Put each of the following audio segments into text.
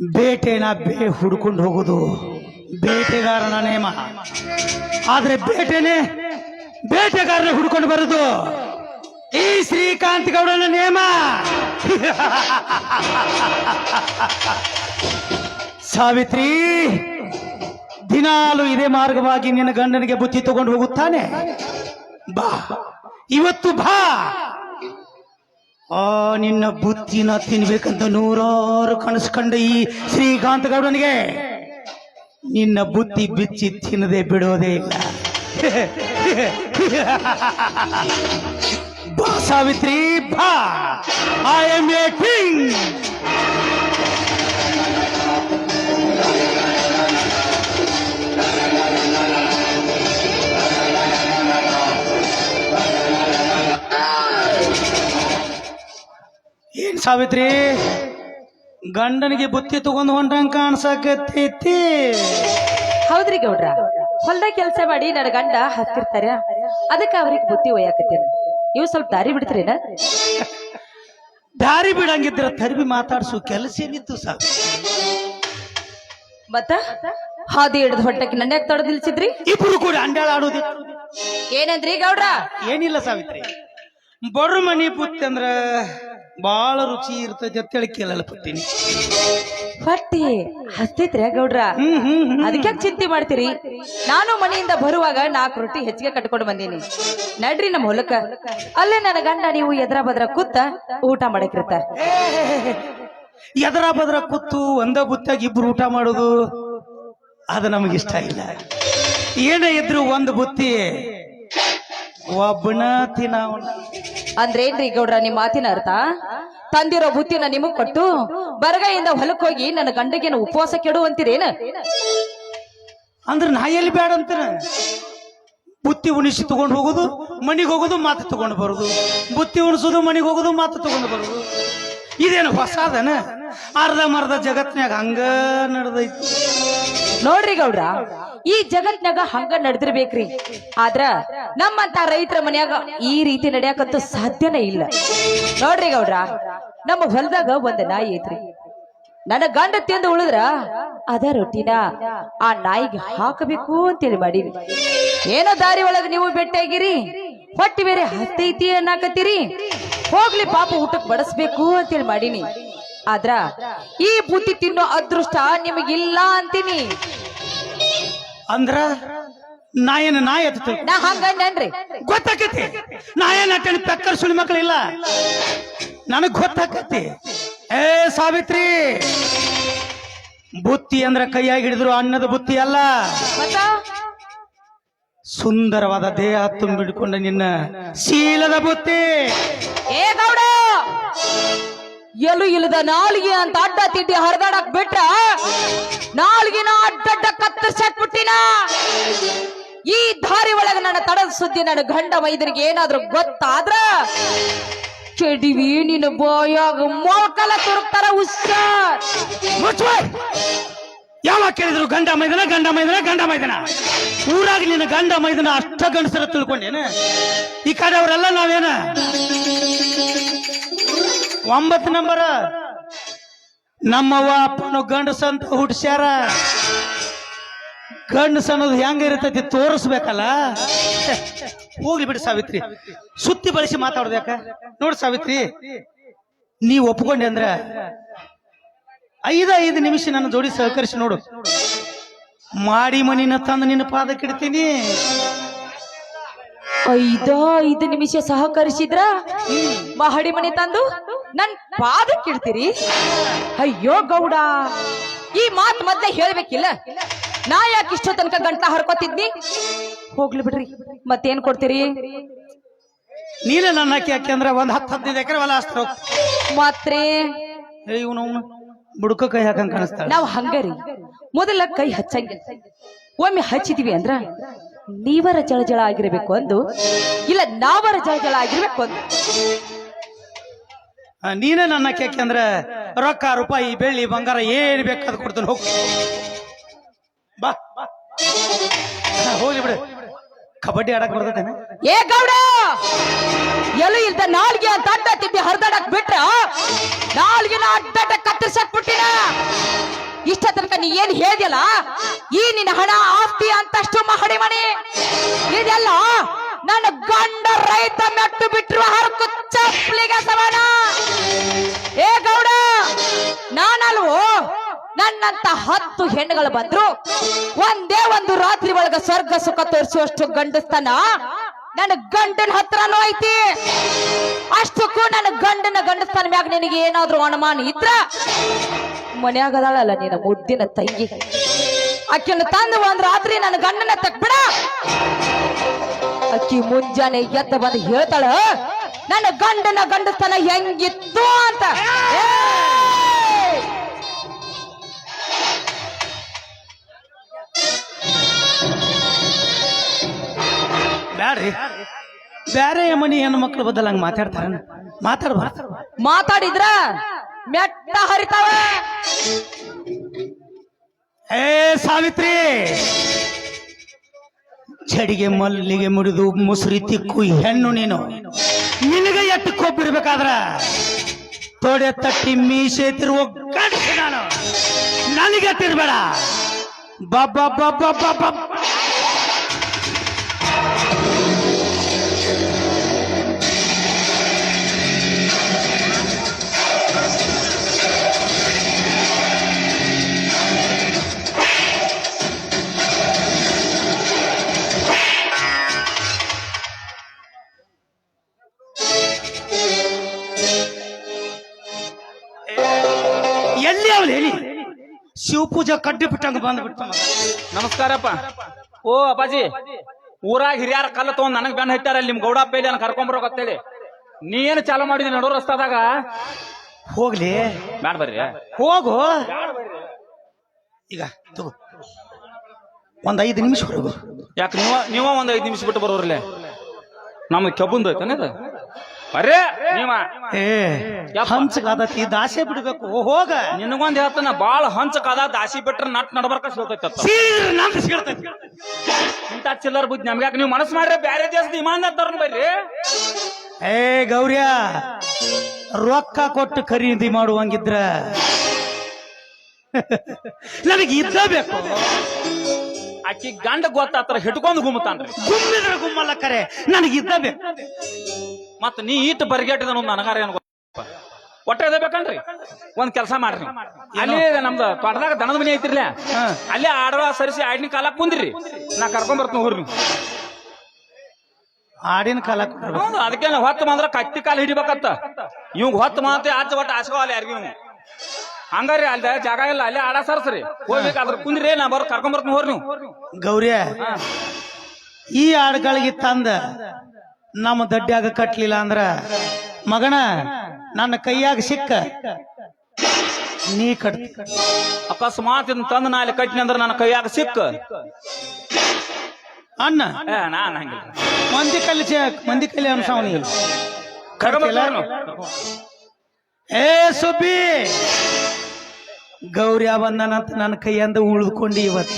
ಬೇಟೆನ ಬೇ ಹುಡ್ಕೊಂಡು ಹೋಗೋದು. ಬೇಟೆಗಾರನ ನೇಮ. ಆದ್ರೆ ಬೇಟೆನೆ ಬೇಟೆಗಾರನ ಹುಡ್ಕೊಂಡು ಬರೋದು. ಈ ಶ್ರೀಕಾಂತ್ ಗೌಡನ ನೇಮ. ಸಾವಿತ್ರಿ, ದಿನಾಲು ಇದೇ ಮಾರ್ಗವಾಗಿ ನಿನ್ನ ಗಂಡನಿಗೆ ಬುತ್ತಿ ತಗೊಂಡು ಹೋಗುತ್ತಾನೆ. ಬಾ. ಇವತ್ತು ಬಾ. ಆ, ನಿನ್ನ ಬುತ್ತಿನ ತಿನ್ಬೇಕಂತ ನೂರಾರು ಕನಸ್ಕಂಡ ಈ ಶ್ರೀಕಾಂತ ಗೌಡನಿಗೆ ನಿನ್ನ ಬುತ್ತಿ ಬಿಚ್ಚಿ ತಿನ್ನದೆ ಬಿಡೋದೇ ಇಲ್ಲ. ಬಾ ಸಾವಿತ್ರಿ, ಬಾ. I am a king Savitri ಗಂಡನಿಗೆ ಬುತ್ತಿ ತಗೊಂಡು ಹೊಂಟಂಗ್ ಕಾಣಿಸಕತ್ತೈತಿ. ಹೌದ್ರಿ ಗೌಡ್ರ ಹೊಲ್ದಾಗ ಕೆಲಸ ಮಾಡಿ ನನ್ನ ಗಂಡ ಹತ್ತಿರ್ತಾರ ಅದಕ್ಕೆ ಅವ್ರಿಗೆ ಬುತ್ತಿ ಒಯ್ಯಾಕತ್ತೇನೆ. ನೀವು ಸ್ವಲ್ಪ ದಾರಿ ಬಿಡ್ತೀರೇನ? ದಾರಿ ಬಿಡಂಗಿದ್ರ ತರ್ಬಿ ಮಾತಾಡ್ಸು ಕೆಲಸ ಏನಿತ್ತು ಸಾಕು ಮತ್ತ? ಹಾದಿ ಹಿಡಿದು ಹೊಟ್ಟಕ್ಕೆ ನನ್ನ ಯಾಕೆ ತೊಡೆದು ನಿಲ್ಸಿದ್ರಿ? ಇಬ್ರು ಕೂಡ ಅಂಡಾಳ ಆಡೋದಿ. ಏನಂದ್ರಿ ಗೌಡ್ರ? ಏನಿಲ್ಲ ಸಾವಿತ್ರಿ. ಬಡ್ರ ಮನಿ ಬುತ್ತಿ ಅಂದ್ರ ಬಾಳ ರುಚಿ ಇರ್ತೈತಿ ಅಂತೇಳಿ ಕೇಳಲ್ಪಟ್ಟಿನಿ ಹೊಟ್ಟಿ ಹಸ್ತೈತ್ರಿ ಗೌಡ್ರ ಹ್ಮ್ ಹ್ಮ್ ಹ್ಮ್. ಅದಕ್ಕೆ ಚಿಂತೆ ಮಾಡ್ತೀರಿ? ನಾನು ಮನೆಯಿಂದ ಬರುವಾಗ ನಾಲ್ಕು ರೊಟ್ಟಿ ಹೆಚ್ಚಿಗೆ ಕಟ್ಕೊಂಡು ಬಂದೀನಿ. ನಡ್ರಿ ನಮ್ಮ ಹೊಲಕ್ಕ. ಅಲ್ಲೇ ನನ್ನ ಗಂಡ ನೀವು ಎದ್ರ ಬದ್ರ ಕೂತ ಊಟ ಮಾಡಕ್ಕಿರ್ತ ಎದರ ಬದ್ರ ಕೂತು ಒಂದ ಬುತ್ತಾಗಿ ಇಬ್ರು ಊಟ ಮಾಡೋದು ಅದು ಇಷ್ಟ ಇಲ್ಲ. ಏನೇ ಇದ್ರು ಒಂದು ಬುತ್ತಿ. ಒಬ್ಬನ ತಿನ್ನವನ. ಅಂದ್ರೇನ್ರಿ ಗೌಡ್ರ, ನಿಮ್ ಮಾತಿನ ಅರ್ಥ? ತಂದಿರೋ ಬುತ್ತಿನ ನಿಮಗ್ ಕೊಟ್ಟು ಬರಗೈಯಿಂದ ಹೊಲಕ್ ಹೋಗಿ ನನ್ನ ಗಂಡಗೇನು ಉಪವಾಸ ಕೆಡು ಅಂತೀರೇನ? ಅಂದ್ರೆ ನಾ ಎಲ್ಲಿ ಬೇಡ ಅಂತ ಬುತ್ತಿ ಉಣಿಸಿ ತಗೊಂಡು ಹೋಗೋದು, ಮನಿಗೆ ಹೋಗೋದು, ಮಾತು ತಗೊಂಡು ಬರೋದು. ಬುತ್ತಿ ಉಣಿಸೋದು, ಮನಿಗೆ ಹೋಗೋದು, ಮಾತು ತಗೊಂಡು ಬರೋದು. ಇದೇನು ಹೊಸದನ? ಅರ್ಧ ಮರ್ಧ ಜಗತ್ನಾಗ ಹಂಗ ನಡೆದೈತಿ. ನೋಡ್ರಿ ಗೌಡ್ರ, ಈ ಜಗತ್ನಾಗ ಹಂಗ ನಡೆದಿರ್ಬೇಕ್ರಿ. ಆದ್ರ ನಮ್ಮಂತ ರೈತರ ಮನ್ಯಾಗ ಈ ರೀತಿ ನಡೆಯಕಂತೂ ಸಾಧ್ಯನೇ ಇಲ್ಲ. ನೋಡ್ರಿ ಗೌಡ್ರ, ನಮ್ಮ ಹೊಲದಾಗ ಒಂದ್ ನಾಯಿ ಐತ್ರಿ. ನನ್ನ ಗಂಡ ತಿಂದು ಉಳಿದ್ರ ಅದ ರೊಟ್ಟಿನ ಆ ನಾಯಿಗೆ ಹಾಕಬೇಕು ಅಂತೇಳಿ ಮಾಡೀನಿ ಏನೋ ದಾರಿ ಒಳಗ ನೀವು ಭೇಟಿಯಾಗಿರಿ ಹೊಟ್ಟಿ ಬೇರೆ ಹತ್ತೈತಿ ಅನ್ನಕತ್ತೀರಿ. ಹೋಗ್ಲಿ ಪಾಪ ಊಟಕ್ ಬಡಿಸ್ಬೇಕು ಅಂತೇಳಿ ಮಾಡೀನಿ. ಆದ್ರ ಈ ಬುತ್ತಿ ತಿನ್ನೋ ಅದೃಷ್ಟ ನಿಮಗಿಲ್ಲ ಅಂತೀನಿ. ಅಂದ್ರ ನಾಯನ ನಾಯ ನಾ ಹಂಗಂಡ್ರಿ ಗೊತ್ತಾಕತಿ. ನಾಯನ ಅಟ್ಟಣಿ ಪೆಕ್ಕರ್ ಸುಳಿ ಮಕ್ಕಳಿಲ್ಲ ನನಗ್ ಗೊತ್ತಾಕತಿ. ಏ ಸಾವಿತ್ರಿ ಬುತ್ತಿ ಅಂದ್ರ ಕೈಯಾಗಿ ಹಿಡಿದ್ರು ಅನ್ನದ ಬುತ್ತಿ ಅಲ್ಲ. ಸುಂದರವಾದ ದೇಹ ತುಂಬಿಡ್ಕೊಂಡ ನಿನ್ನ ಶೀಲದ ಬುತ್ತಿ. ಏ ಗೌಡ! ಎಲು ಇಲ್ಲದ ನಾಲ್ಗೆ ಅಂತ ಅಡ್ಡ ತಿಡ್ಡಿ ಹರಿದಾಡಕ್ ಬಿಟ್ರ ನಾಲ್ಗಿನ ಅಡ್ಡಡ್ಡ ಕತ್ತರಿಸಾಕ್ಬಿಟ್ಟಿನ ಈ ದಾರಿ ಒಳಗೆ ನನ್ನ ತಡದ ಸುದ್ದಿ, ನನ್ನ ಗಂಡ ಮೈದನಿಗೆ ಏನಾದ್ರೂ ಗೊತ್ತಾದ್ರ ಚೆಡಿವಿ ನಿನ್ನ ಬಾಯಾಗ ಮೊಳಕಲ ತುರುಕ್ತಾರ ಹುಷಾರ್! ಯಾವಾಗ ಕೇಳಿದ್ರು ಗಂಡ ಮೈದನ ಗಂಡ ಮೈದನ ಗಂಡ ಮೈದನ? ಊರಾಗ ನಿನ್ನ ಗಂಡ ಮೈದನ ಅಷ್ಟ ಗಂಡಸರ ತಿಳ್ಕೊಂಡೇನ? ಈ ಕಡೆ ಅವರೆಲ್ಲ ನಾವೇನ? ಒಂಬತ್ತು ನಂಬರ್. ನಮ್ಮವ್ವ ಅಪ್ಪನು ಗಂಡಸ ಸಂತ ಹುಟ್ಸ್ಯಾರ ಗಂಡಸ ಅನ್ನೋದು ಹೆಂಗ ಇರ್ತೈತಿ ತೋರಿಸ್ಬೇಕಲ್ಲ? ಹೋಗ್ಲಿ ಬಿಡಿ ಸಾವಿತ್ರಿ. ಸುತ್ತಿ ಬಳಸಿ ಮಾತಾಡ್ಬೇಕ ನೋಡಿ ಸಾವಿತ್ರಿ ನೀ ಒಪ್ಕೊಂಡೆ ಅಂದ್ರ ಐದ ಐದು ನಿಮಿಷ ನನ್ನ ಜೋಡಿ ಸಹಕರಿಸಿ ನೋಡು. ಮಾಡಿ ಮನಿನ ತಂದು ನಿನ್ನ ಪಾದಕ್ಕೆ ಇಡ್ತೀನಿ. ಐದ ಐದು ನಿಮಿಷ ಸಹಕರಿಸಿದ್ರ? ಮಹಡಿ ಮನೆ ತಂದು? ನನ್ ಪಾದ ಇಡ್ತೀರಿ ಅಯ್ಯೋ ಗೌಡ ಈ ಮಾತು ಮೊದ್ಲೇ ಹೇಳ್ಬೇಕಿಲ್ಲ? ನಾ ಯಾಕೆ ಇಷ್ಟು ತನಕ ಗಂಟ ಹರ್ಕೋತಿದ್ನಿ? ಹೋಗ್ಲಿ ಬಿಡ್ರಿ ಮತ್ತೇನ್ ಕೊಡ್ತೀರಿ? ನೀನೇ ನನ್ನ ಅಕ್ಕಿ ಅಂದ್ರೆ ಒಂದ್ ಹತ್ತು ಹದಿನೈದು ಎಕರೆ ಹೊಲ ಅಷ್ಟು ಮಾತ್ರೆ. ಇವನು ಬುಡಕ ಬುಡ್ಕ ಕೈ ಹಾಕಂಗ್ ಕಾಣಿಸ್ತ ನಾವ್ ಹಂಗರಿ ಮೊದಲ ಕೈ ಹಚ್ಚಂಗ. ಒಮ್ಮೆ ಹಚ್ಚಿದೀವಿ ಅಂದ್ರ ನೀವರ ಜಳಜಳ ಆಗಿರ್ಬೇಕು ಅಂದು ಇಲ್ಲ ನಾವರ ಜಳಜಳ ಆಗಿರ್ಬೇಕು ಅಂದು. ನೀನೇ ನನ್ನ ಕೇಕೆ ಅಂದ್ರೆ ರೊಕ್ಕ, ರೂಪಾಯಿ, ಬೆಳ್ಳಿ, ಬಂಗಾರ ಏನ್ ಬೇಕಾದ್ ಕೊಡ್ತೀನಿ, ಹೋಗ್. ಬಾ. ಹೋಗಿ ಬಿಡು. ಕಬಡ್ಡಿ ಆಡಕ್ ಬರ್ತೇನೆ ಏ ಗೌಡ! ಎಲ್ಲೂ ಇಲ್ದ ನಾಲ್ಗೆ ಅಂತ ಅಡ್ಡ ತಿದ್ದಿ ಹರಿದಾಡಕ್ ಬಿಟ್ರ? ನಾಲ್ಗಿನ ಅಡ್ಡಾಟ ಕತ್ತರಿಸಕ್ ಬಿಟ್ಟಿನ? ಇಷ್ಟ ತನಕ ನೀ ಏನ್ ಹೇಳಿದ್ಯಲ್ಲ? ಈ ನಿನ್ನ ಹಣ ಆಸ್ತಿ ಅಂತಷ್ಟು ಮಹಡಿ ಮಣಿ. ಇದೆಲ್ಲ ನನ್ನ ಗಂಡ ರೈತ ಮೆಟ್ಟು ಬಿಟ್ಟರು ಹರಕು ಚಪ್ಪಲಿಗೆ ಸಮಾನ. ಏ ಗೌಡ, ನಾನಲ್ವೋ? ನನ್ನಂತ ಹತ್ತು ಹೆಣ್ಣುಗಳು ಬಂದ್ರು. ಒಂದೇ ಒಂದು ರಾತ್ರಿ ಒಳಗ ಸ್ವರ್ಗ ಸುಖ ತೋರಿಸುವಷ್ಟು ಗಂಡಸ್ತನ ನನ್ನ ಗಂಡನ ಹತ್ರನೂ ಐತಿ. ಅಷ್ಟಕ್ಕೂ ನನ್ನ ಗಂಡನ ಗಂಡಸ್ತನ ಮ್ಯಾಗ ನಿನಗೆ ಏನಾದ್ರೂ ಅನುಮಾನ ಇದ್ರ? ಮನೆಯಾಗದಾಳಲ್ಲ ನಿನ್ನ ಮುದ್ದಿನ ತಂಗಿ. ಅಕ್ಕಿನ ತಂದು ಒಂದ್ ರಾತ್ರಿ ನನ್ನ ಗಂಡನ ತಕ್ಬಿಡ ಅಕ್ಕಿ ಮುಂಜಾನೆ ಎದ್ದ ಬಂದು ಹೇಳ್ತಾಳ ನನ್ನ ಗಂಡನ ಗಂಡಸ್ತನ ಹೆಂಗಿತ್ತು ಅಂತ! ಬ್ಯಾಡ್ರಿ. ಬ್ಯಾರೆ ಮನಿ ಹೆಣ್ಣು ಮಕ್ಳು ಬದಲ ಹಂಗ ಮಾತಾಡ್ತಾರ? ಮಾತಾಡ್ಬಾರ್ದು ಮಾತಾಡಿದ್ರ ಮೆಟ್ಟ ಹರಿತಾವ. ಏ ಸಾವಿತ್ರಿ. ಚಡಿಗೆ ಮಲ್ಲಿಗೆ ಮುಡಿದು ಮುಸುರಿ ತಿಕ್ಕು ಹೆಣ್ಣು ನೀನು. ನಿನಗೆ ಎಟ್ಟು ಕೊಬ್ಬಿರ್ಬೇಕಾದ್ರ ತೊಡೆ ತಟ್ಟಿ ಮೀಸೆ ತಿರುವ ನಾನು. ನನಗೆ ತಿರ್ಬೇಡ ಬಬ್ಬ ಬಬ್ಬ ಬಬ್ಬ ಶಿವಪೂಜಾ ಕಡ್ಡಿ ಬಿಟ್ಟಂಗ ಬಂದ್ಬಿಟ್ಟು ಮಗ. ನಮಸ್ಕಾರಪ್ಪ. ಓ ಅಪ್ಪಾಜಿ ಊರಾಗ ಹಿರಿಯರ ಕಲ್ಲ ತಗೊಂಡ್ ನನಗ್ ಬೆನ್ನ ಹಿಟ್ಟಾರ ನಿಮ್ ಗೌಡ ಪೇಲಿ ಅನ್ನ ಕರ್ಕೊಂಬರೋಕತ್ತೇಳಿ ನೀ ಏನು ಚಾಲು ಮಾಡಿದಿ ನಡೋ ರಸ್ತಾದಾಗ? ಹೋಗ್ಲಿ. ಬ್ಯಾಡ ಬರ್ರಿ. ಹೋಗು. ಈಗ ತಗೋ. ಒಂದ್ ಐದು ನಿಮಿಷ ಹೊರಗು. ಯಾಕೆ ನೀವ ನೀವ ಒಂದ್ ಐದು ನಿಮಿಷ ಬಿಟ್ಟು ಬರೋರ್ಲೆ? ನಮ್ದು ಕೆಬ್ಬಂದು ಐತನ ಬರ್ರಿ ನೀವ. ಏ ದಾಸೆ ಬಿಡ್ಬೇಕು. ಹೋಗ. ನಿನಗೊಂದ್ ಹೇಳ್ತಾನ ಬಾಳ ಹಂಚ ಕದ ದಾಸಿ ಬಿಟ್ರ ನಟ್ ನಡ್ಬರ್ಕ ಸಿಗ್ತೈತ ಸೀರೆ ನಂದು ಸಿಗ್ತೈತಿ. ಇಂತ ಚಿಲ್ಲರ್ ಬುದ್ಧಿ ನಮ್ಗೆ ನೀವು ಮನಸ್ಸು ಮಾಡ್ರೆ ಬ್ಯಾರೆ ದೇಶದ ಇಮಾನ ತರ್ನ ಬರ್ರಿ ಏ ಗೌರ್ಯ ರೊಕ್ಕ ಕೊಟ್ಟು ಖರೀದಿ ಮಾಡುವಂಗಿದ್ರ ನನಗೆ ಇದ್ದ ಬೇಕು. ಆಕಿ ಗಂಡ ಗೊತ್ತಾತ್ರ ಹಿಡ್ಕೊಂಡು ಗುಮ್ಮತಾನ್ರಿ ಗುಮ್ಮಿದ್ರ ಗುಮ್ಮಲ್ಲ ಕರೆ. ನನಗೆ ಇದ್ದ ಬೇಕು. ಮತ್ತ ನೀ ಈಟ್ ಬರ್ಗೆಟ್ಟಿದ ನನಗಾರ ಏನು ಗೊತ್ತ ಒಟ್ಟ ಇದೆ ಬೇಕನ್ರಿ? ಒಂದ್ ಕೆಲಸ ಮಾಡ್ರಿ. ಅಲ್ಲಿ ನಮ್ದು ತೋಟದಾಗ ದನದ ಮನಿ ಐತಿರ್ಲ. ಅಲ್ಲೇ ಆಡವ ಸರಿಸಿ ಆಡಿನ ಕಾಲ ಕುಂದ್ರಿ. ನಾ ಕರ್ಕೊಂಡ್ ಬರ್ತೀನಿ ಹೋಗ್ರಿ ಆಡಿನ ಕಾಲ. ಹೌದು ಅದಕ್ಕೆ ಹೊತ್ತು ಬಂದ್ರ ಕತ್ತಿ ಕಾಲ ಹಿಡಿಬೇಕತ್ತ. ಇವ್ ಹೊತ್ತು ಮಾತೆ ಆಚೆ ಒಟ್ಟು ಆಸೆ ಯಾರಿಗೂ ಹಂಗಾರಿ ಅಲ್ಲಿ ಜಾಗ ಇಲ್ಲ ಅಲ್ಲೇ ಆಡ ಸರ್ಸ್ರಿ. ಹೋಗ್ಬೇಕು ಅದ್ರ ಕುಂದ್ರಿ ನಾ ಬರ್ ಕರ್ಕೊಂಡ್ ಬರ್ತೀನಿ ಹೋರ್ ನೀವು. ಗೌರ್ಯ ಈ ಆಡುಗಳಿಗೆ ತಂದ ನಮ್ಮ ದಡ್ಡ್ಯಾಗ ಕಟ್ಲಿಲ್ಲ ಅಂದ್ರ ಮಗನ ನನ್ನ ಕೈಯಾಗ ಸಿಕ್ಕ. ನೀ ಕಟ್. ಅಕಸ್ಮಾತ್ ಇದನ್ನ ತಂದು ನಾ ಅಲ್ಲಿ ಕಟ್ಟಿನಿ ಅಂದ್ರೆ ನನ್ನ ಕೈಯಾಗ ಸಿಕ್ಕ. ಅಣ್ಣ. ಏ ನಾನ್ ಹಂಗಿಲ್ಲ ಮಂದಿ ಕಲ್ಲಿ ಮಂದಿ ಕಲ್ಲಿ ಅನ್ಸವನಿಗೆ ಕರ್ಕೊಂಡ್ ಕಟ್ತಿಲ್ಲ? ಬರ್ತೀನಿ ಅವ್ನು. ಏ ಸುಬ್ಬಿ ಗೌರ್ಯ ಬಂದನಂತ ನನ್ನ ಕೈಯಿಂದ ಉಳಿದುಕೊಂಡು ಇವತ್ತು.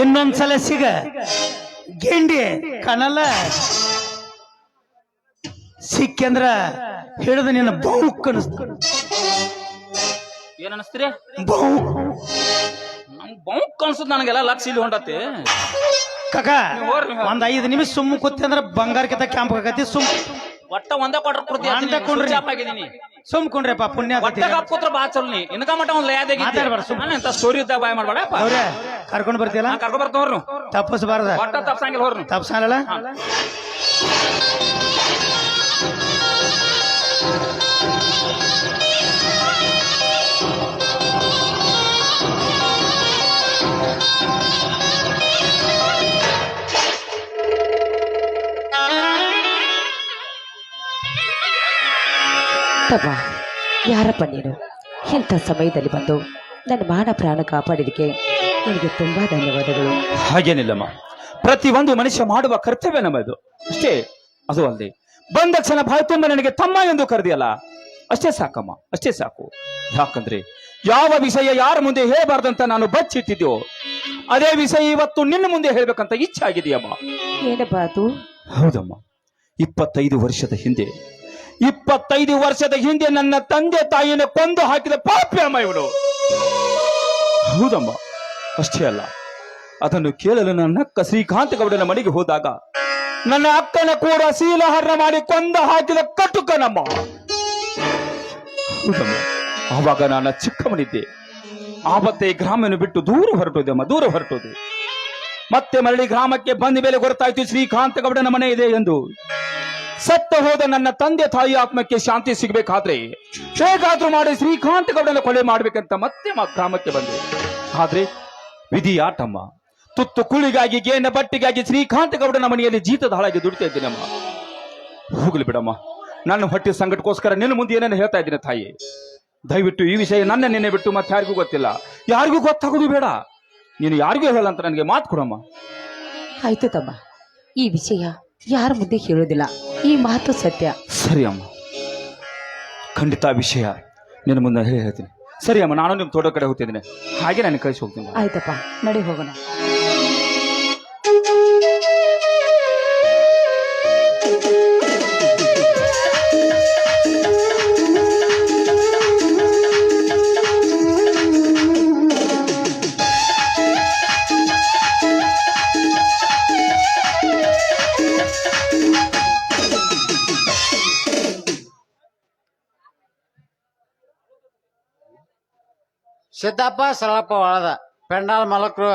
ಇನ್ನೊಂದ್ಸಲ ಸಿಗ. ಗಿಂಡಿ ಕನಲ್ಲ ಸಿಕ್ಕಂದ್ರ ಹಿಡಿದು ನಿನ್ನ ಬೌಕ್ ಅನಿಸ್ತು. ಏನ್ ಅನಿಸ್ತೀರಿ? ಬೌಕ್. ನಮ್ ಬಹು ಅನ್ಸುದ್ ನನಗೆಲ್ಲ ಲಕ್ಷ ಇಲ್ಲಿ ಹೊಂಡತಿ ಕಕ. ಒಂದ್ ಐದು ನಿಮಿಷ ಸುಮ್ಮ ಕೂತಿ ಅಂದ್ರ ಬಂಗಾರಕ್ಕಿಂತ ಕ್ಯಾಂಪ್ ಸುಮ್. ಒಟ್ಟ ಒಂದೇ ಕೊಟ್ರ ಕೊಡ್ತಿ ಒಂದೇ ಕೊಂಡ್ರಿ. ಆಗಿದ್ದೀನಿ ಸುಮ್ ಕುಂಡ್ರಪ್ಪ ಪುಣ್ಯ ಕೂತ್ರ ಬಾ ಚಲ್ ಇನ್ಕ ಮಟ್ಟ ಒಂದ್. ಲಯಾದ ಸ್ಟೋರಿ ಇದ್ದಾಗ ಬಾಯ್ ಮಾಡ್ಬೇಡ ಅವ್ರೆ ಕರ್ಕೊಂಡ್ ಬರ್ತಿಯಲ್ಲ? ಕರ್ಕೊಂಡ್ ಬರ್ತೀನಿ ಹೋರ್ನು. ತಪ್ಪಸ್ಬಾರ್ದ? ಒಟ್ಟ ತಪ್ಸಂಗಿಲ್ಲ ಹೋರ್ನು. ತಪ್ಸಲ್ಲ ತಮ್ಮ ಯಾರಪ್ಪ ನೀನು ಇಂಥ ಸಮಯದಲ್ಲಿ ಬಂದು ನನ್ನ ಮಾನ ಪ್ರಾಣ ಕಾಪಾಡಿದಕ್ಕೆ ನಿನಗೆ ತುಂಬಾ ಧನ್ಯವಾದಗಳು. ಹಾಗೇನಿಲ್ಲಮ್ಮ. ಪ್ರತಿಯೊಂದು ಮನುಷ್ಯ ಮಾಡುವ ಕರ್ತವ್ಯ ನಮ್ಮದು. ಅಷ್ಟೇ ಅದು ಅಲ್ಲದೆ ಬಂದ ಕ್ಷಣ ಬಾಯಿ ತುಂಬ ನನಗೆ ತಮ್ಮ ಎಂದು ಕರೆದಿಯಲ್ಲ. ಅಷ್ಟೇ ಸಾಕಮ್ಮ ಅಷ್ಟೇ ಸಾಕು. ಯಾಕಂದ್ರೆ ಯಾವ ವಿಷಯ ಯಾರ ಮುಂದೆ ಹೇಳಬಾರ್ದಂತ ನಾನು ಬಚ್ಚಿಟ್ಟಿದ್ಯೋ ಅದೇ ವಿಷಯ ಇವತ್ತು ನಿನ್ನ ಮುಂದೆ ಹೇಳ್ಬೇಕಂತ ಇಚ್ಛೆ ಆಗಿದೆಯಮ್ಮ. ಏನಪ್ಪ ಅದು? ಹೌದಮ್ಮ. ಇಪ್ಪತ್ತೈದು ವರ್ಷದ ಹಿಂದೆ ಇಪ್ಪತ್ತೈದು ವರ್ಷದ ಹಿಂದೆ ನನ್ನ ತಂದೆ ತಾಯಿಯನ್ನು ಕೊಂದು ಹಾಕಿದ ಪಾಪಿ ಅಮ್ಮ ಇವಳು. ಹೌದಮ್ಮ, ಅಷ್ಟೇ ಅಲ್ಲ. ಅದನ್ನು ಕೇಳಲು ನನ್ನ ಅಕ್ಕ ಶ್ರೀಕಾಂತ ಗೌಡನ ಮನೆಗೆ ಹೋದಾಗ ನನ್ನ ಅಕ್ಕನ ಕೂಡ ಶೀಲಹರಣ ಮಾಡಿ ಕೊಂದು ಹಾಕಿದ ಕಟುಕನಮ್ಮ. ಹೌದಮ್ಮ, ಆವಾಗ ನಾನು ಚಿಕ್ಕವನಿದ್ದೆ. ಆವತ್ತೇ ಗ್ರಾಮವನ್ನು ಬಿಟ್ಟು ದೂರ ಹೊರಟೋದೆ ಅಮ್ಮ, ದೂರ ಹೊರಟೋದೆ. ಮತ್ತೆ ಮರಳಿ ಗ್ರಾಮಕ್ಕೆ ಬಂದ ಮೇಲೆ ಗೊತ್ತಾಯ್ತು ಶ್ರೀಕಾಂತ ಗೌಡನ ಮನೆ ಇದೆ ಎಂದು. ಸತ್ತ ಹೋದ ನನ್ನ ತಂದೆ ತಾಯಿ ಆತ್ಮಕ್ಕೆ ಶಾಂತಿ ಸಿಗಬೇಕಾದ್ರೆ ಹೇಗಾದ್ರೂ ಮಾಡಿ ಶ್ರೀಕಾಂತ ಗೌಡನ ಕೊಲೆ ಮಾಡ್ಬೇಕಂತ ಮತ್ತೆ ಮಾ ಗ್ರಾಮಕ್ಕೆ ಬಂದೆ. ಆದ್ರೆ ವಿಧಿ ಆಟಮ್ಮ. ತುತ್ತು ಕುಳಿಗಾಗಿ, ಗೇನ ಬಟ್ಟಿಗಾಗಿ ಶ್ರೀಕಾಂತ ಗೌಡನ ಮನೆಯಲ್ಲಿ ಜೀತದ ಹಾಳಾಗಿ ದುಡಿತಾ ಇದ್ದೀನಮ್ಮ ಹೋಗ್ಲಿ ಬಿಡಮ್ಮ. ನನ್ನ ಹೊಟ್ಟೆ ಸಂಕಟಕ್ಕೋಸ್ಕರ ನಿನ್ನ ಮುಂದೆ ಏನೇನು ಹೇಳ್ತಾ ಇದ್ದೀನಿ ತಾಯಿ. ದಯವಿಟ್ಟು ಈ ವಿಷಯ ನನ್ನ ನೆನೆ ಬಿಟ್ಟು ಮತ್ತೆ ಯಾರಿಗೂ ಗೊತ್ತಿಲ್ಲ. ಯಾರಿಗೂ ಗೊತ್ತಾಗೋದು ಬೇಡ. ನೀನು ಯಾರಿಗೂ ಹೇಳಲ್ಲ ಅಂತ ನನಗೆ ಮಾತು ಕೊಡಮ್ಮ. ಆಯ್ತು ತಮ್ಮ. ಈ ವಿಷಯ ಯಾರ ಮುಂದೆ ಹೇಳೋದಿಲ್ಲ. ಈ ಮಾತು ಸತ್ಯ. ಸರಿ ಅಮ್ಮ. ಖಂಡಿತ ಆ ವಿಷಯ ನಿನ್ನ ಮುಂದೆ ಹೇಳಿ ಹೇಳ್ತೀನಿ. ಸರಿ ಅಮ್ಮ ನಾನು ನಿಮ್ಮ ತೋಟ ಕಡೆ ಹೋಗ್ತಿದ್ದೀನಿ. ಹಾಗೆ ನಾನು ಕಳಿಸಿ ಹೋಗ್ತೀನಿ. ಆಯ್ತಪ್ಪ ನಡಿ ಹೋಗೋಣ. ಸಿದ್ದಪ್ಪ ಸರಳಪ್ಪ ಒಳದ. ಪೆಂಡಾಲ್ ಮಲಕರು